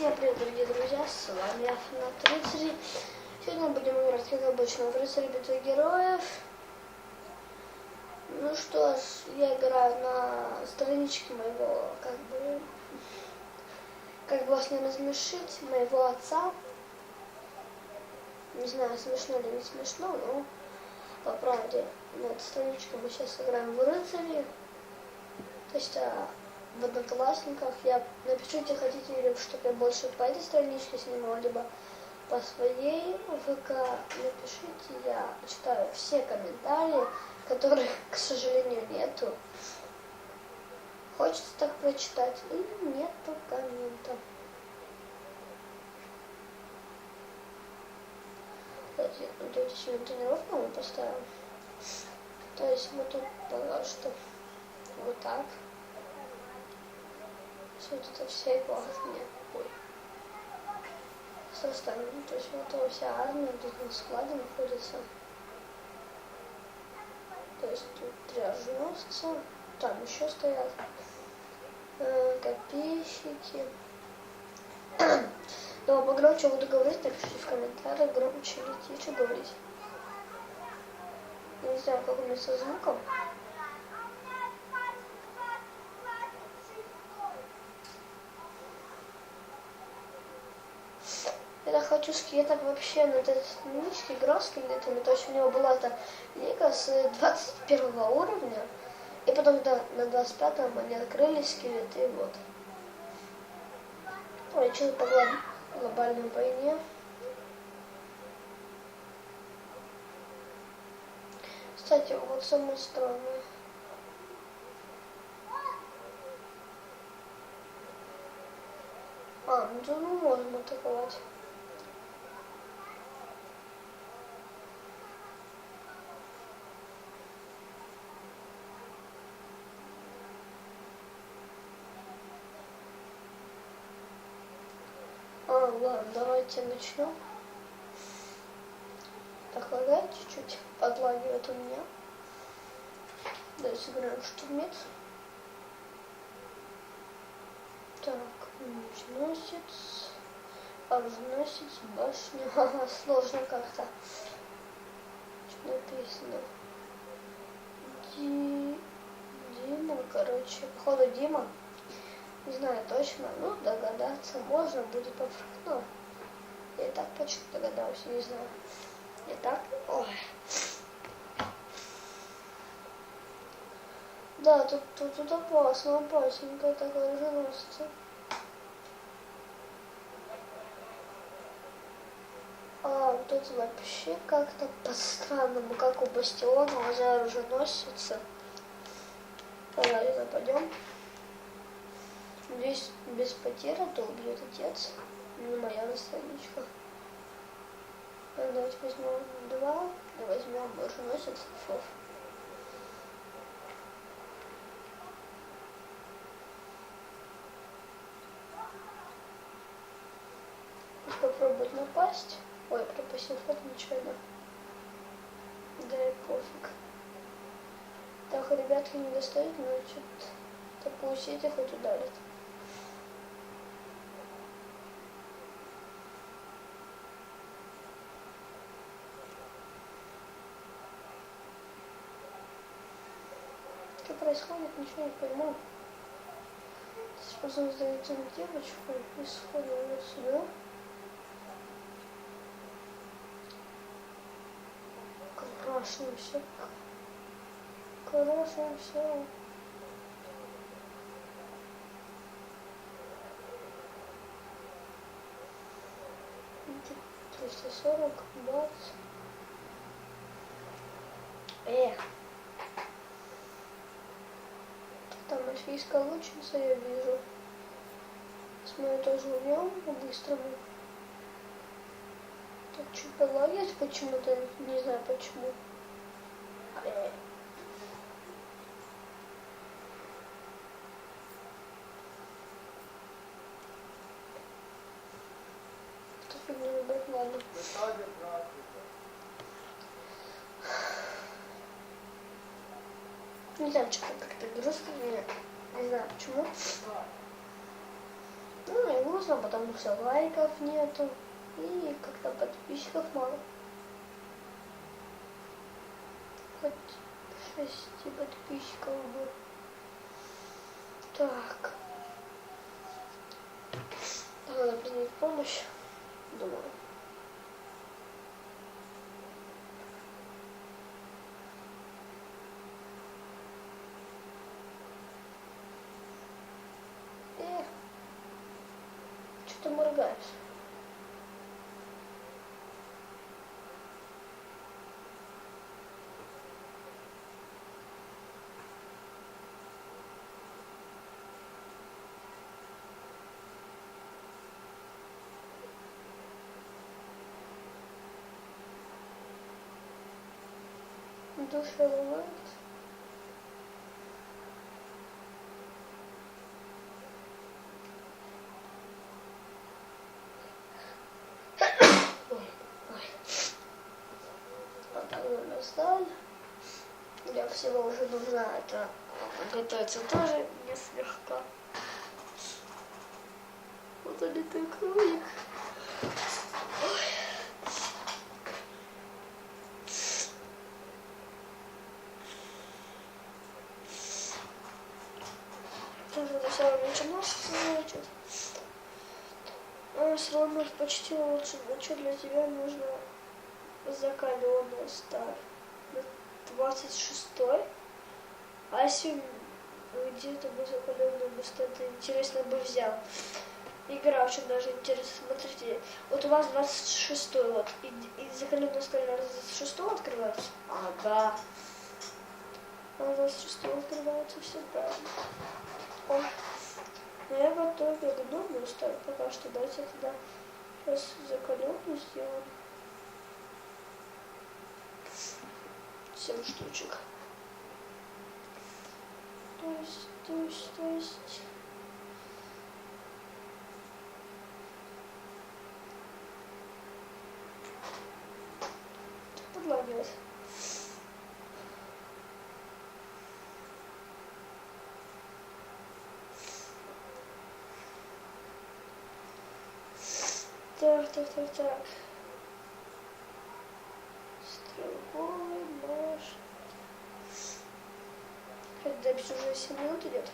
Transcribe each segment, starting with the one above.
Всем привет, дорогие друзья, с вами я, Фанат Рыцарей. Сегодня мы будем играть, как обычно, в Рыцари Битвы Героев. Ну что ж, я играю на страничке моего, как бы, как бы вас не размешить, моего отца. Не знаю, смешно или не смешно, но по правде на этой страничке мы сейчас играем в Рыцари. То есть а, в Одноклассниках. Я напишите, хотите ли, чтобы я больше по этой страничке снимал, либо по своей ВК. Напишите, я читаю все комментарии, которых, к сожалению, нету. Хочется так прочитать, и нету комментов. Давайте, сегодня тренировку мы поставим. То есть вот тут пока что вот так. Вот это вся армия. Ой. Составим. То есть вот эта вся армия тут на складе находится. То есть тут три оруженосца. Там еще стоят э, копейщики. Но погромче буду говорить, напишите в комментариях, громче или тише говорить. Не знаю, как у меня со звуком. Я хочу скейток вообще на этой страничке играл с скелетами. То есть у него была эта лига с 21 уровня. И потом да, на 25 они открыли скелеты. Вот. Ой, что по глобальной войне. Кстати, вот самое странное. А, ну мы можем атаковать. ладно, давайте начнем. Так, лагает чуть-чуть, подлагивает у меня. Давайте сыграем штурмец. Так, мечносец, оруженосец, башня. Сложно как-то. Что написано? Ди... Дима, короче, походу Дима. Не знаю точно, но догадаться можно будет по ну, Я так почти догадался, не знаю. И так, ой. Да, тут, тут, тут опасно, опасненько такое оруженосце. А тут вообще как-то по-странному, как у бастиона уже оруженосится. Давай нападем. Здесь без потерь, а то убьет отец. Не моя страничка. Давайте возьмем два. И возьмем оруженосец фов. попробовать напасть. Ой, пропустил фото нечаянно. Да и пофиг. Так, ребятки не достают, но что-то так пусть хоть ударит. Что происходит, ничего не пойму. Просто сдается на девочку и сходу ее сюда. Крашим все. Крашим все. Триста сорок, бац. Эх. Там эльфийская лучница я вижу. Смотрю тоже убьем по-быстрому. Так чуть полагает почему-то, не знаю почему. Что фигню выбрать, Не знаю, что как-то грустно мне. Не знаю почему. Ну, его грустно, потому что лайков нету и как-то подписчиков мало. Хоть шести подписчиков бы. Так. Надо принять помощь, думаю. Эх, что ты моргаешь? Душа ломается. Ой, ой. Вот так стали. Для всего уже нужна это готовиться тоже не слегка. Вот они так кролик. Тоже до самого начала значит. А все равно почти лучше. Ну что для тебя нужно закаленный стар. 26 А если где-то бы закаленный бы что-то интересно бы взял. Игра очень даже интересно. Смотрите, вот у вас 26 вот. И, и закаленный сталь 26 открывается? Ага. А 26 открывается все правильно. О, но я готовлю гномную сталь пока что. Давайте тогда сейчас закаленную сделаем. 7 штучек. То есть, то есть, то есть... Подлагивать. Так, так, так, так. Запись уже 7 минут идет.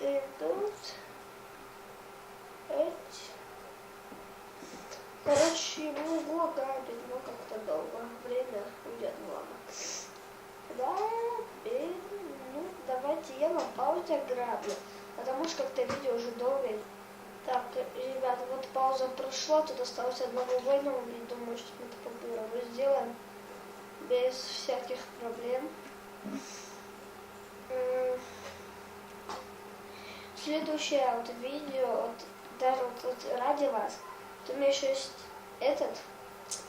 Идут. Эти. Короче, ему да, но как-то долго. Время уйдет много. Да, и, ну, давайте я на паузе граблю. Потому что как-то видео уже долго. Так, ребята, вот пауза прошла, тут осталось одного воина убить. Думаю, что мы это по сделаем. Без всяких проблем. Следующее вот видео, вот, даже вот, вот ради вас, вот у меня еще есть этот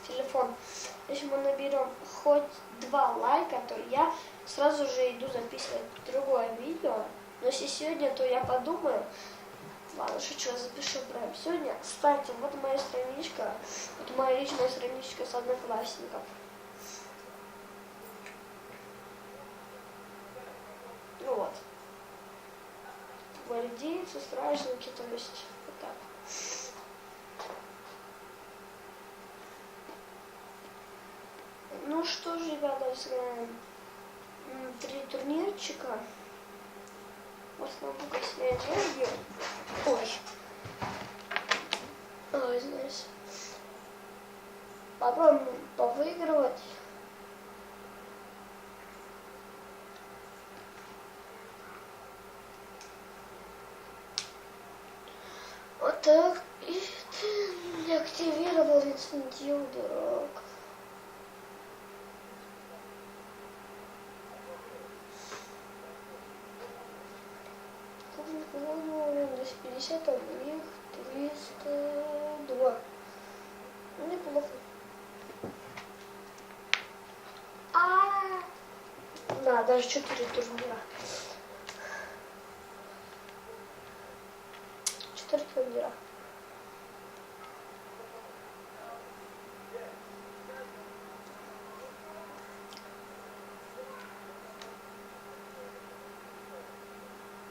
телефон. Если мы наберем хоть два лайка, то я сразу же иду записывать другое видео. Но если сегодня, то я подумаю. Ладно, шучу, я запишу прямо сегодня. Кстати, вот моя страничка, вот моя личная страничка с одноклассников. Ну вот. Гвардейцы, стражники, то есть вот так. Ну что ж, ребята, сыграем три турнирчика. Основном себе энергию. Ой. Ой, знаешь. Попробуем повыигрывать. Вот так. И активировал лицензию, пятьдесят одних триста два. Ну, Неплохо. А, да, даже четыре турнира. Четыре турнира.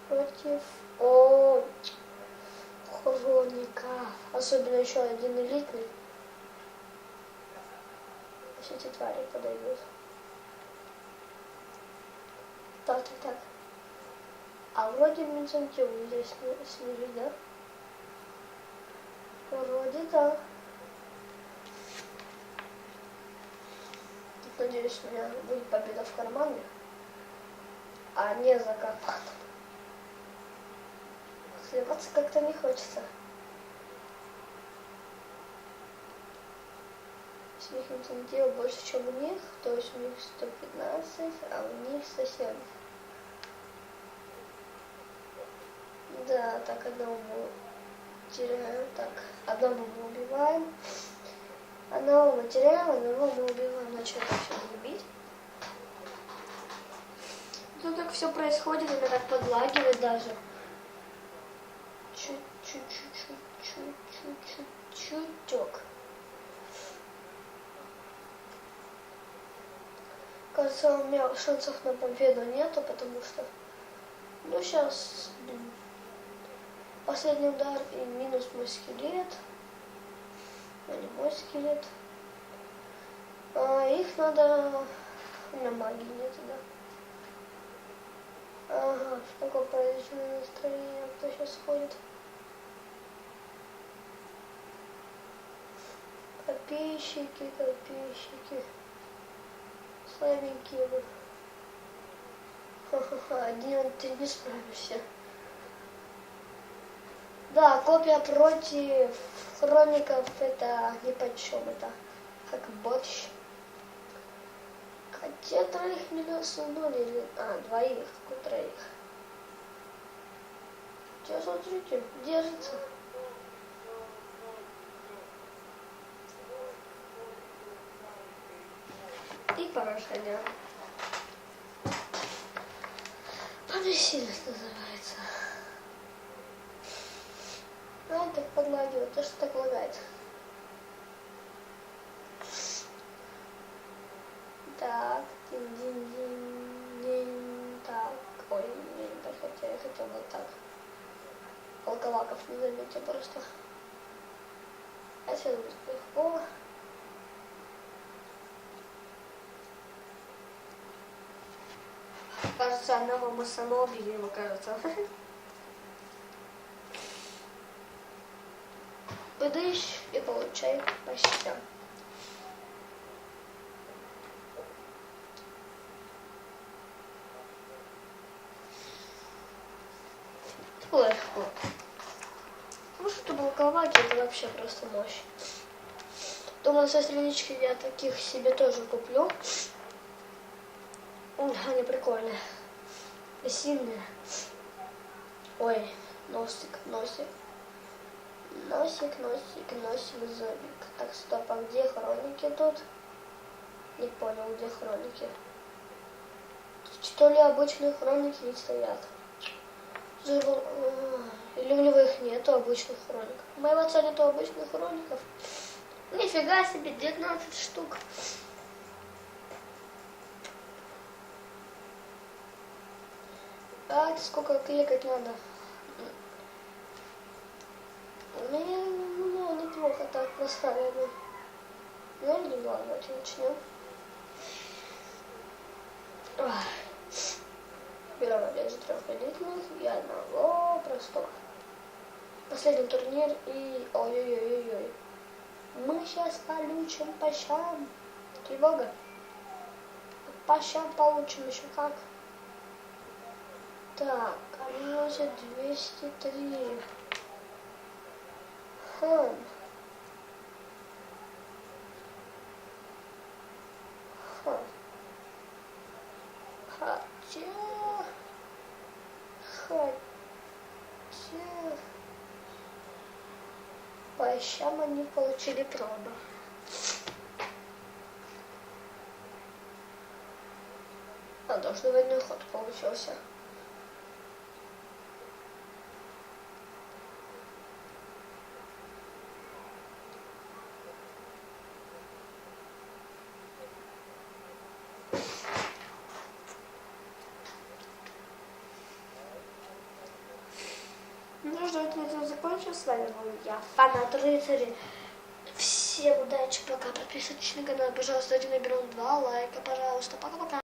против... О, Хроника. Особенно еще один элитный. Все эти твари подойдут. Так, так, так. А вроде Винсентиум здесь снизу, да? Вроде да. Надеюсь, у меня будет победа в кармане, а не за карман. Сливаться как-то не хочется. С них Интендио больше, чем у них, то есть у них 115, а у них 170. Да, так одного мы теряем. Так, одного мы убиваем. Одного мы теряем, одного мы убиваем. Начали все любить. Тут так все происходит, это так подлагивает даже. Чуть-чуть-чуть-чуть-чуть-чуть-чуток. Кажется, у меня шансов на победу нету, потому что... Ну, сейчас... Последний удар и минус мой скелет. Не мой скелет. А, их надо... У меня магии нет, да. Ага, такое праздничное настроение, кто сейчас ходит. Копейщики, копейщики. Слабенькие вы. Ха-ха-ха, один ты не справишься. Да, копия против хроников это ни по чем, это как борщ. Хотя троих меня или... А, двоих, какой троих. Сейчас смотрите, держится. И поражение. Повесились называется. А, так подлагивает. То, что так лагает. Так, дин-дин-дин, так. Ой, не, не хотел, я хотел вот так. Волковаков не заметил просто. А сейчас будет легко. Кажется, одного мы сама убили кажется. Выдаешь и получай по щекам. Легко. Ну блоковать, это вообще просто мощь. Думаю, со странички я таких себе тоже куплю. Они прикольные. Сильные. Ой, носик, носик. Носик, носик, носик, зобик. Так, стоп, а где хроники тут? Не понял, где хроники. Что ли обычные хроники не стоят? Или у него их нету обычных хроников? У моего отца нету обычных хроников. Нифига себе, 19 штук. А, это сколько кликать надо? Ну, ну, неплохо так поставили. Ну, не ладно, давайте начнем. Берем же трех элитных и одного простого. Последний турнир и... Ой-ой-ой-ой. Мы сейчас получим по щам. Тревога. По щам получим еще как. Так, они носят 203. Хм. Хм. Хотя... Хотя... По щам они получили пробу. А, должен двойной ход получился. С вами был я, фанат рыцарей. Всем удачи, пока. Подписывайтесь на канал, пожалуйста, наберем два лайка, пожалуйста. Пока-пока.